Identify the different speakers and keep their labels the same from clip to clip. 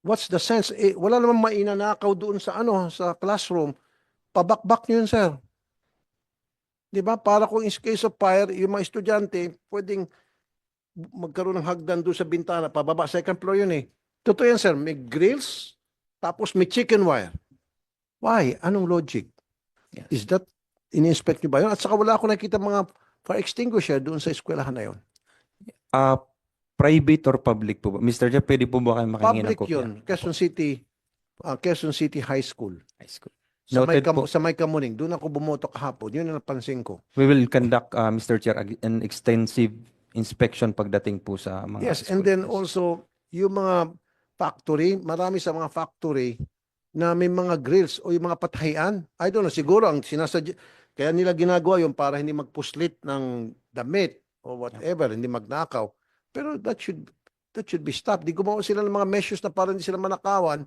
Speaker 1: What's the sense? Eh, wala namang mainanakaw doon sa ano, sa classroom. Pabakbak nyo yun, sir. Di ba? Para kung in case of fire, yung mga estudyante, pwedeng magkaroon ng hagdan doon sa bintana. Pababa, second floor yun eh. Totoo yan, sir. May grills, tapos may chicken wire. Why? Anong logic?
Speaker 2: Yes.
Speaker 1: Is that, in-inspect nyo ba yun? At saka wala ako nakita mga fire extinguisher doon sa eskwelahan na yun.
Speaker 2: Ah, private or public po ba? Mr. Chair, pwede po ba kayo makingi ng
Speaker 1: Public
Speaker 2: kopya?
Speaker 1: yun. Quezon City, ah, Quezon City High School.
Speaker 2: High school.
Speaker 1: Sa may,
Speaker 2: Noted
Speaker 1: kam- sa may kamuning. Doon ako bumoto kahapon. Yun ang napansin ko.
Speaker 2: We will conduct, ah, Mr. Chair, ag- an extensive inspection pagdating po sa mga
Speaker 1: Yes,
Speaker 2: school.
Speaker 1: and then
Speaker 2: Yes.
Speaker 1: also, yung mga factory, marami sa mga factory na may mga grills o yung mga pathayan. I don't know, siguro ang sinasadya, kaya nila ginagawa yun para hindi magpuslit ng damit o whatever, hindi magnakaw. Pero that should that should be stopped. Di gumawa sila ng mga measures na para hindi sila manakawan.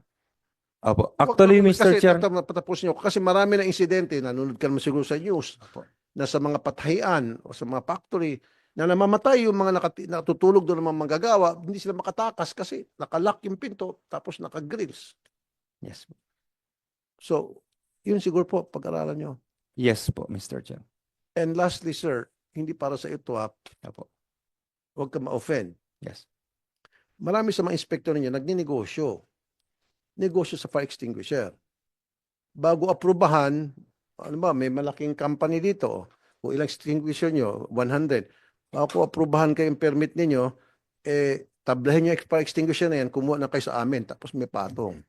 Speaker 2: Opo. Actually, Mr.
Speaker 1: Kasi,
Speaker 2: Chair,
Speaker 1: patapos niyo, kasi marami na insidente, nanonood ka naman siguro sa news,
Speaker 2: Opo.
Speaker 1: na sa mga pathayan o sa mga factory, na namamatay yung mga nakati- natutulog doon ng mga manggagawa, hindi sila makatakas kasi nakalock yung pinto, tapos nakagrills.
Speaker 2: yes. po.
Speaker 1: So, yun siguro po, pag-aralan nyo.
Speaker 2: Yes po, Mr. Chair.
Speaker 1: And lastly, sir, hindi para sa ito ha,
Speaker 2: Opo.
Speaker 1: Huwag ka ma-offend.
Speaker 2: Yes.
Speaker 1: Marami sa mga inspector ninyo nagninegosyo. Negosyo sa fire extinguisher. Bago aprubahan, ano ba, may malaking company dito. Kung ilang extinguisher nyo, 100. Bago aprubahan kayong permit ninyo, eh, tablahin nyo yung fire extinguisher na yan, kumuha na kayo sa amin, tapos may patong.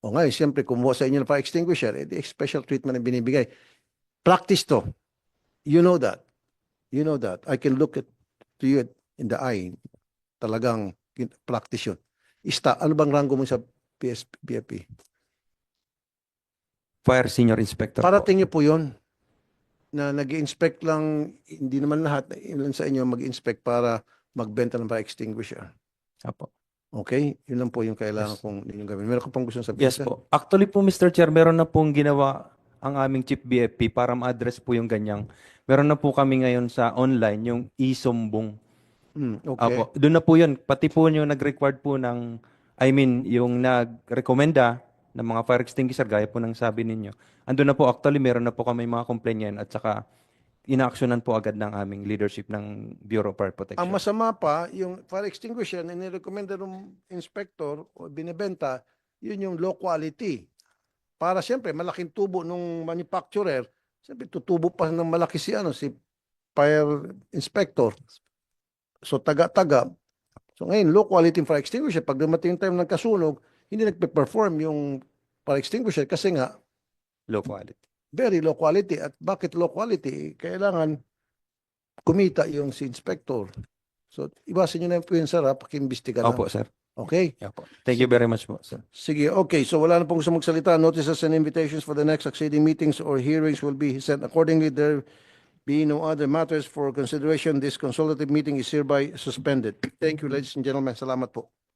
Speaker 1: O ngayon, siyempre, kumuha sa inyo ng fire extinguisher, eh, special treatment ang binibigay. Practice to. You know that. You know that. I can look at to you in the eye talagang practice yun. Ista, ano bang rango mo sa PS, BFP?
Speaker 2: Fire Senior Inspector.
Speaker 1: Parating niyo po yun na nag inspect lang, hindi naman lahat, ilan sa inyo mag inspect para magbenta ng fire extinguisher.
Speaker 2: Opo.
Speaker 1: Okay? Yun lang po yung kailangan
Speaker 2: Yes.
Speaker 1: kong ninyong gawin. Meron ka pang gusto sabihin?
Speaker 2: Yes
Speaker 1: sir?
Speaker 2: po. Actually po, Mr. Chair, meron na pong ginawa ang aming Chief BFP para ma-address po yung ganyang. Meron na po kami ngayon sa online yung e-sumbong.
Speaker 1: Hmm, okay.
Speaker 2: Apo. Doon na po yun. Pati po yung nag-required po ng, I mean, yung nag-recommenda ng mga fire extinguisher, gaya po ng sabi ninyo. Andun na po, actually, meron na po kami mga complaint yan at saka inaaksyonan po agad ng aming leadership ng Bureau of Fire Protection.
Speaker 1: Ang masama pa, yung fire extinguisher na nirekomenda ng inspector o binibenta, yun yung low quality. Para siyempre, malaking tubo nung manufacturer, siyempre tutubo pa ng malaki si ano si fire inspector. So taga-taga. So ngayon, low quality fire extinguisher, pag dumating yung time ng kasunog, hindi nagpe-perform yung fire extinguisher kasi nga
Speaker 2: Low quality.
Speaker 1: very low quality. At bakit low quality? Kailangan kumita yung si inspector. So, iwasan nyo na po yun, sir, ha? Na.
Speaker 2: Opo, sir.
Speaker 1: Okay?
Speaker 2: Opo. Thank you very much po, sir.
Speaker 1: Sige, okay. So, wala na pong gusto magsalita. Notices and invitations for the next succeeding meetings or hearings will be sent accordingly. There be no other matters for consideration. This consultative meeting is hereby suspended. Thank you, ladies and gentlemen. Salamat po.